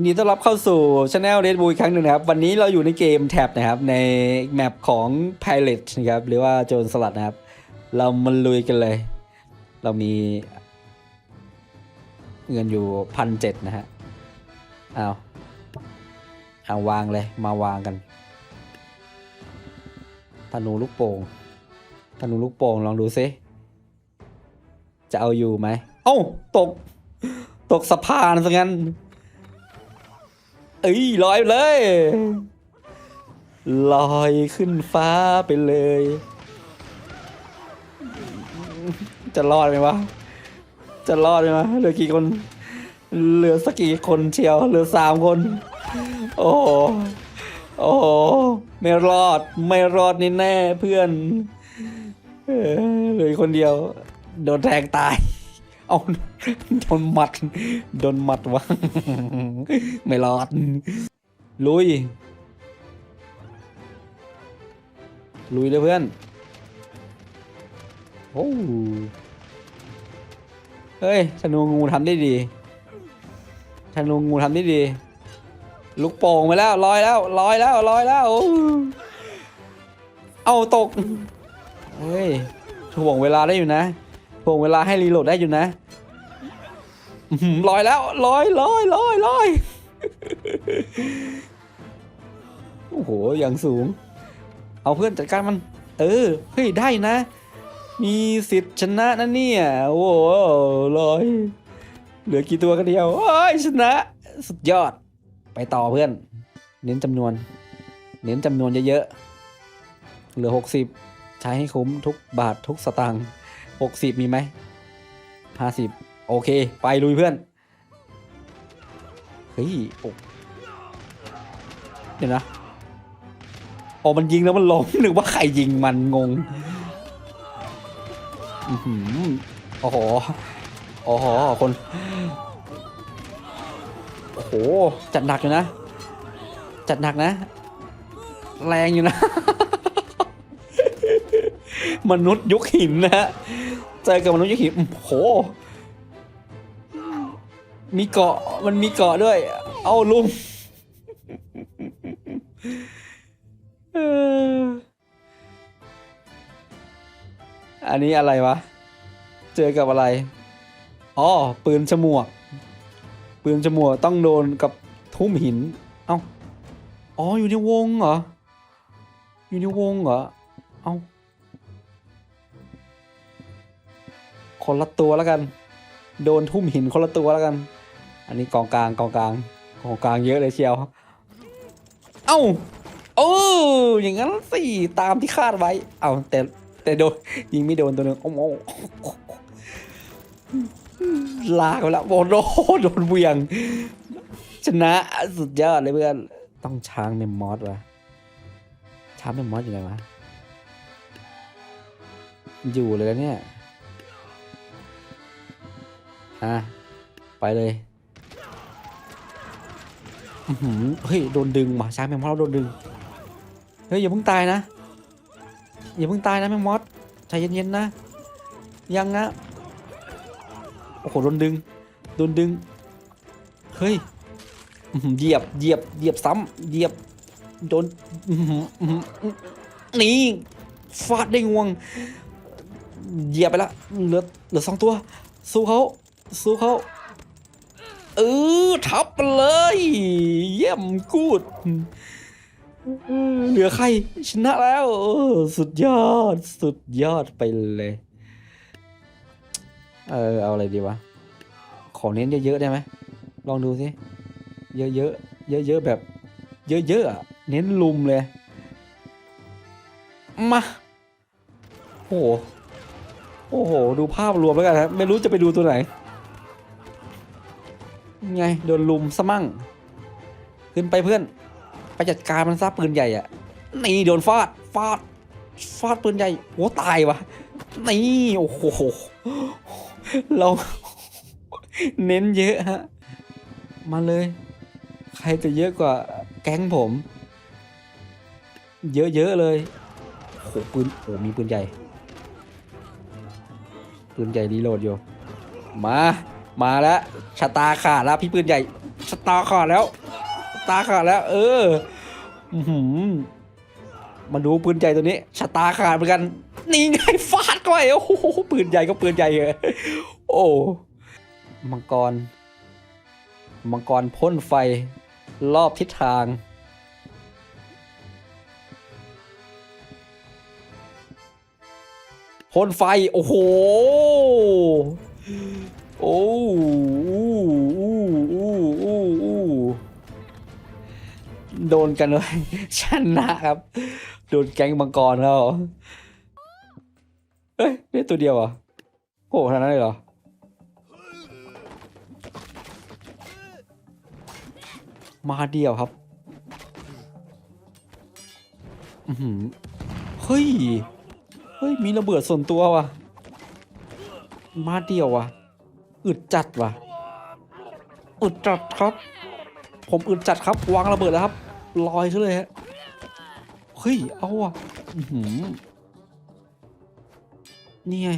ยินดีต้อนรับเข้าสู่ช anel Red Bull อีกครั้งหนึ่งนะครับ วันนี้เราอยู่ในเกมแท็บนะครับ ในแมปของ Pilot นะครับ หรือว่าโจรสลัดนะครับ เรามาลุยกันเลย เรามี เงินอยู่พันเจ็ดนะฮะเอาเอาวางเลยมาวางกันธนูลูกโป่งธนูลูกโป่งลองดูซิจะเอาอยู่ไหมเอ้าตก ตกสะพานซะงั้น อ้ยลอยไปเลย ลอยขึ้นฟ้าไปเลย จะรอดไหมวะ จะรอดไหมวะเหลือกี่คน เหลือสักกี่คนเชียว เหลือสามคน โอ้โหโอ้โหไม่รอด ไม่รอดแน่ๆเพื่อน เหลือคนเดียว โดนแทงตาย เอาโดนหมัดโดนหมัดวะไม่รอด ลุย ลุยเลยเพื่อน โอ้เฮ้ยธนูงูทำได้ดีธนูงูทำได้ดี ลูกโป่งไปแล้วลอยแล้วลอยแล้วลอยแล้ว เอาตก เฮ้ยถ่วงเวลาได้อยู่นะ วงเวลาให้รีโหลดได้อยู่นะลอยแล้วลอยลอยลอยลอยโอ้โหอย่างสูง เอาเพื่อนจัดการมัน เออเฮ้ยได้นะ มีสิทธิ์ชนะนะเนี่ยโอ้โหลอย เหลือกี่ตัวกันเดียวเอ้ยชนะ สุดยอด ไปต่อเพื่อน เน้นจำนวน เน้นจำนวนเยอะๆเหลือหกสิบใช้ให้คุ้มทุกบาททุกสตางค์ หกสิบมีไหมห้าสิบโอเค ไปลุยเพื่อน เฮ้ยโอ้เดี๋ยวนะโอ้มันยิงแล้วมันล้มนึกว่าใครยิงมันงงอืออโอ้โหโอ้โหคนโอ้โหจัดหนักอยู่นะ จัดหนักนะ แรงอยู่นะ มนุษย์ยุคหินนะฮะ เจอกับมนุษย์ยุคหินโอ้โห มีเกาะมันมีเกาะด้วย เอาลุมเอออันนี้อะไรวะ เจอกับอะไร อ๋อ ปืนฉมวก ปืนฉมวกต้องโดนกับทุ่มหิน เอ้า อ๋อ อยู่ในวงเหรอ อยู่ในวงเหรอ เอ้า คนละตัวแล้วกัน โดนทุ่มหินคนละตัวแล้วกัน อันนี้กองกลางกองกลางกองกลางเยอะเลยเชียว เอ้าโอ้อย่างนั้นสิตามที่คาดไว้ เอาแต่แต่โดนยิงไม่โดนตัวหนึ่งโอ้โหลากไปแล้วโอ้โหโดนเวียง ชนะสุดยอดเลยเพื่อน ต้องช้างเมมมอสวะช้างเมมมอสอยู่ไหนวะ อยู่เลยแล้วเนี่ย อะไปเลยอือเฮ้ยโดนดึงว่ะช้างแมมมอสเราโดนดึง เฮ้ยอย่าเพิ่งตายนะ อย่าเพิ่งตายนะแมมมอสใจเย็นๆนะ ยังนะ โอ้โหโดนดึง โดนดึง เฮ้ยเหยียบเหยียบเหยียบซ้ำเหยียบโดนหนี่ฟาดได้งวง เหยียบไปละเหลือเหลือสองตัว สู้เขา สู้เขาเออทับไปเลย เยี่ยมกูดเหลือใครชนะแล้วสุดยอดสุดยอดไปเลย เออเอาอะไรดีวะ ขอเน้นเยอะๆได้ไหมลองดูสิ เยอะๆเยอะๆแบบ เยอะๆเน้นลุมเลย มาโอ้โหโอ้โห ดูภาพรวมแล้วกันครับไม่รู้จะไปดูตัวไหน ไงโดนลุมซะมั่ง ขึ้นไปเพื่อน ไปจัดการมันซะปืนใหญ่อะนี่โดนฟาดฟาดฟาดปืนใหญ่โอ้ตายวะนี่โอ้โหเราเน้นเยอะฮะมาเลย ใครจะเยอะกว่าแก๊งผม เยอะๆเลยโอ้โหปืนโอ้มีปืนใหญ่ ปืนใหญ่รีโหลดอยู่ มา มาแล้วชะตาขาดแล้วพี่ปืนใหญ่ชะตาขาดแล้วตาขาดแล้ว เออมาดูปืนใหญ่ตัวนี้ชะตาขาดเหมือนกันนี่ไงฟาดเข้าไปโอ้โหปืนใหญ่ก็ปืนใหญ่เลยโอ้มังกร มังกรพ่นไฟรอบทิศทางพ่นไฟ โอ้โห โอ้อู้อู้อู้อู้อู้โดนกันเลยชนะครับ โดนแก๊งมังกรเขาเอ้ยนี่ตัวเดียวเหรอะโอ้ขนาดนั้นเลยเหรอมาเดียวครับอืเฮ้ย เฮ้ย มีระเบิดส่วนตัวว่ะ มาเดียวว่ะ อึดจัดว่ะอึดจัดครับ ผมอึดจัดครับ วางระเบิดแล้วครับ ลอยขึ้นเลยฮะเฮ้ยเอาว่ะนี่ไง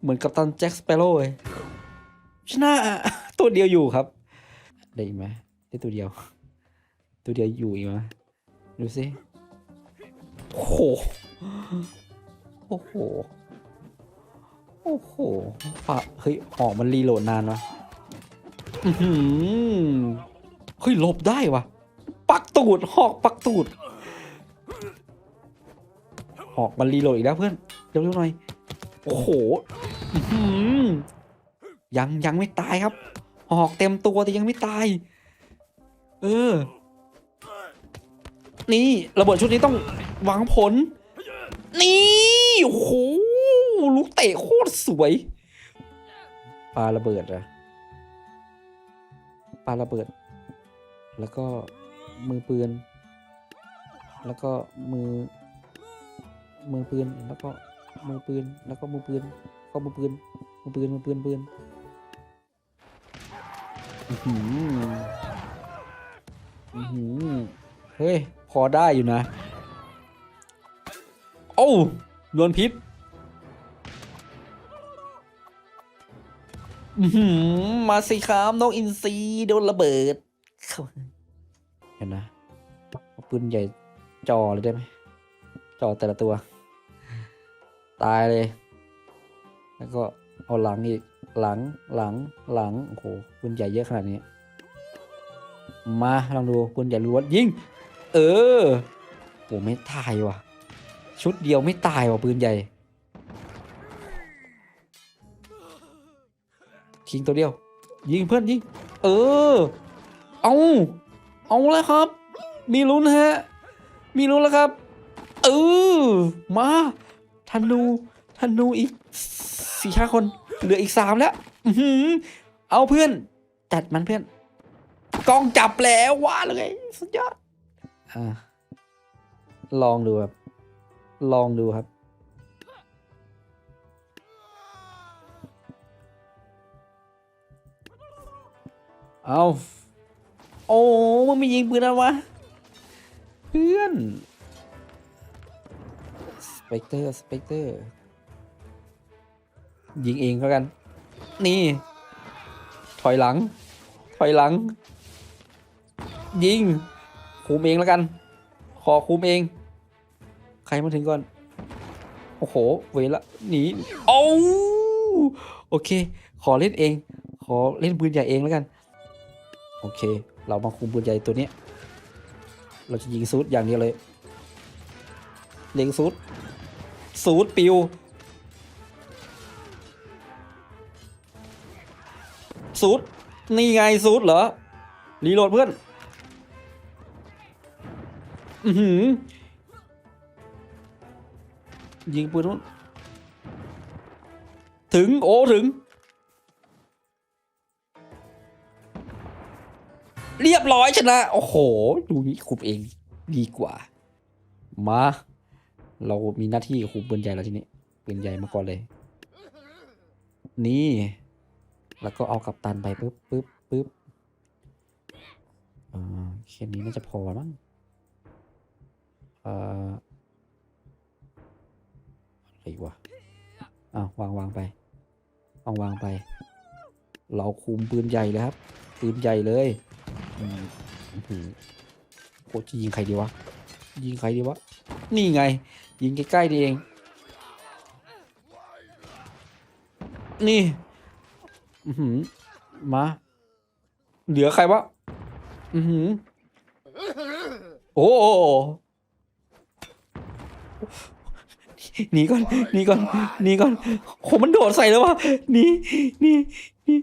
เหมือนกับตันแจ็คสเปโร่เลยชนะตัวเดียวอยู่ครับ ได้อีกไหมได้ตัวเดียว ตัวเดียวอยู่อีกไหมดูสิโอ้โหโอ้โห โอ้โหปะเฮ้ยหอกมันรีโหลดนานวะอื้อหือเฮ้ยหลบได้วะปักตูดหอกปักตูดหอกมันรีโหลดอีกแล้วเพื่อนเร็วๆหน่อยโอ้โหอือยังยังไม่ตายครับ หอกเต็มตัวแต่ยังไม่ตาย เออ นี่ระเบิดชุดนี้ต้องหวังผล นี่โอ้โห เตะโคตรสวยปาระเบิดอะปาระเบิด แล้วก็มือปืน แล้วก็มือ มือปืนแล้วก็มือปืนแล้วก็มือปืนก็มือปืนมือปืนมือปืนปืนอือหืออือหือเฮ้ยพอได้อยู่นะ โอ้โดนพิษ มาสิครับน้องอินซีโดนระเบิด เห็นนะเอาปืนใหญ่จ่อเลยได้ไหมจ่อแต่ละตัว ตายเลย แล้วก็เอาหลังอีก หลังหลังหลังโอ้โหปืนใหญ่เยอะขนาดนี้ มาลองดูปืนใหญ่ล้วนยิง เออโหไม่ตายว่ะ ชุดเดียวไม่ตายว่ะปืนใหญ่ คิงตัวเดียว ยิงเพื่อนยิง เออ เอาเอาแล้วครับ มีลุ้นฮะ มีลุ้นแล้วครับเออมาธนูธนูอีกสี่ห้าคน เหลืออีกสามแล้วอื้อหือเอาเพื่อนจัดมันเพื่อนกล้องจับแล้วว้าเลยสุดยอดอ่าลองดูครับ ลองดูครับ เอาโอ้มันไม่ยิงปืนแล้ววะ เพื่อน สเปกเตอร์ สเปกเตอร์ ยิงเองแล้วกัน นี่ ถอยหลัง ถอยหลัง ยิง คุมเองแล้วกัน ขอคุมเอง ใครมาถึงก่อน โอ้โห เวละหนีโอ้โอเค ขอเล่นเอง ขอเล่นปืนใหญ่เองแล้วกัน โอเค เรามาคุมปืนใหญ่ตัวนี้ เราจะยิงซูดอย่างเดียวเลย เล็งซูดซูดปิว ซูดนี่ไงซูดเหรอ รีโหลดเพื่อน อือหือ ยิงปืนนู้นถึง โอ้ ถึง เรียบร้อยชนะ โอ้โห ดูนี่คุมเองดีกว่า มา เรามีหน้าที่คุมปืนใหญ่แล้วทีนี้ปืนใหญ่มาก่อนเลย นี่ แล้วก็เอากับตันไปปึ๊บปึ๊บปึ๊บอ่าแค่นี้น่าจะพอมั้งเอ่ออะไรวะอ้าววางวางไปวางวางไป เราคุมปืนใหญ่เลยครับปืนใหญ่เลย อืมอื้อหือโคจะยิงใครดีวะ ยิงใครดีวะ นี่ไง ยิงใกล้ๆนี่เอง นี่อือหือมา เหลือใครวะ อือหือโอ้หหนีก่อนหนีก่อนหนีก่อนโหมันโดดใส่แล้ววะหนีหนีหนี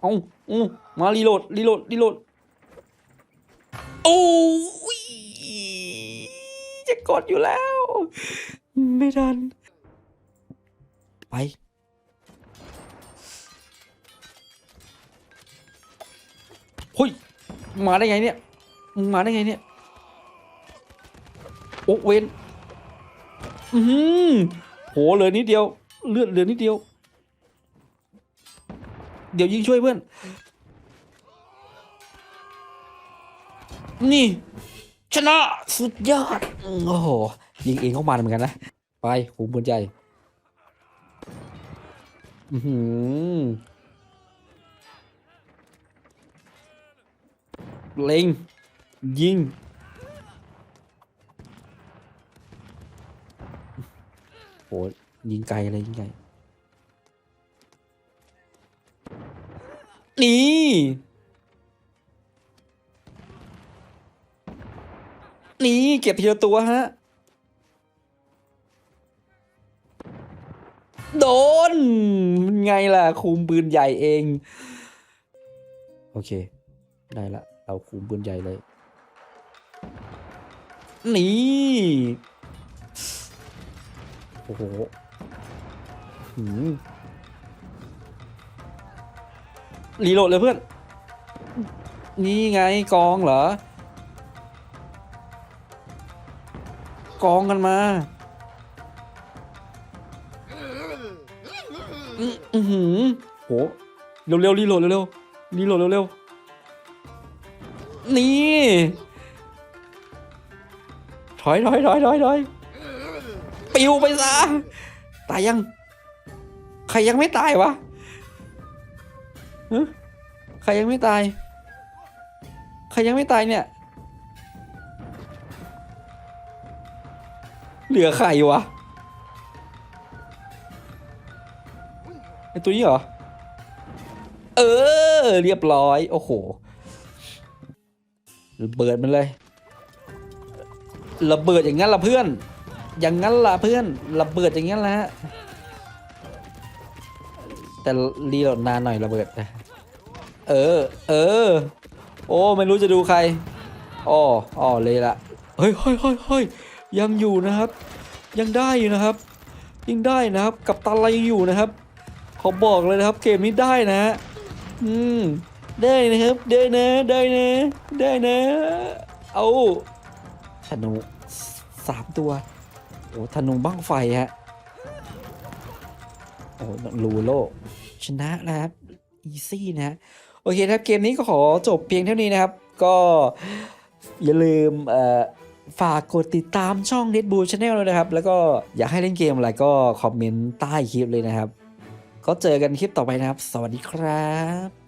เอา อมารีโหลดรีโหลดรีโหลดโอ้ยจะกดอยู่แล้ว ไม่ทัน ไปเฮ้ยมาได้ไงเนี่ยมึงมาได้ไงเนี่ย โอ้เวนอือหือโหเหลือนิดเดียว เลือดเหลือนิดเดียว เดี๋ยวยิงช่วยเพื่อน นี่ ชนะสุดยอด โอ้โห ยิงเองเข้ามาเหมือนกันนะ ไปหูปืนใหญ่อือหือเล็ง ยิงโหยิงไกลเลยยิงไกล นี่ นี่เก็บทีละตัวฮะ โดนมันไงล่ะ คุมปืนใหญ่เอง โอเค ได้ละ เราคุมปืนใหญ่เลย นี่ โอ้โห หืม รีโหลดเลยเพื่อน นี่ไงกองเหรอ กองกันมาอือหือโหเร็วๆรีโหลดเร็วๆรีโหลดเร็วๆนี่ถอยถอยถอยถอยถอยปิวไปซะตายยัง ใครยังไม่ตายวะ ใครยังไม่ตาย ใครยังไม่ตายเนี่ย เหลือใครวะ ไอตัวนี้เหรอ เออ เรียบร้อย โอ้โหระเบิดมันเลย ระเบิดอย่างนั้นละเพื่อน อย่างนั้นละเพื่อน ระเบิดอย่างนั้นละฮะแต่รีโหลดนานหน่อยระเบิดนะ เออ เออ โอ้ไม่รู้จะดูใครอ๋ออ๋อเลยละเฮ้ยเฮ้ยเฮ้ยเฮ้ยยังอยู่นะครับ ยังได้อยู่นะครับยังได้นะครับ กับตันเรายังอยู่นะครับเขาบอกเลยนะครับ เกมนี้ได้นะฮะอืมได้นะครับได้นะได้นะได้นะเอาธนูสามตัวโอ้ธนูบ้างไฟฮะโอ้ลูโลชนะนะครับอีซี่นะฮะ โอเคครับเกมนี้ก็ขอจบเพียงเท่านี้นะครับ ก็อย่าลืมฝากกดติดตามช่อง Red Bull Channel เลยนะครับ แล้วก็อยากให้เล่นเกมอะไรก็คอมเมนต์ใต้คลิปเลยนะครับ ก็เจอกันคลิปต่อไปนะครับ สวัสดีครับ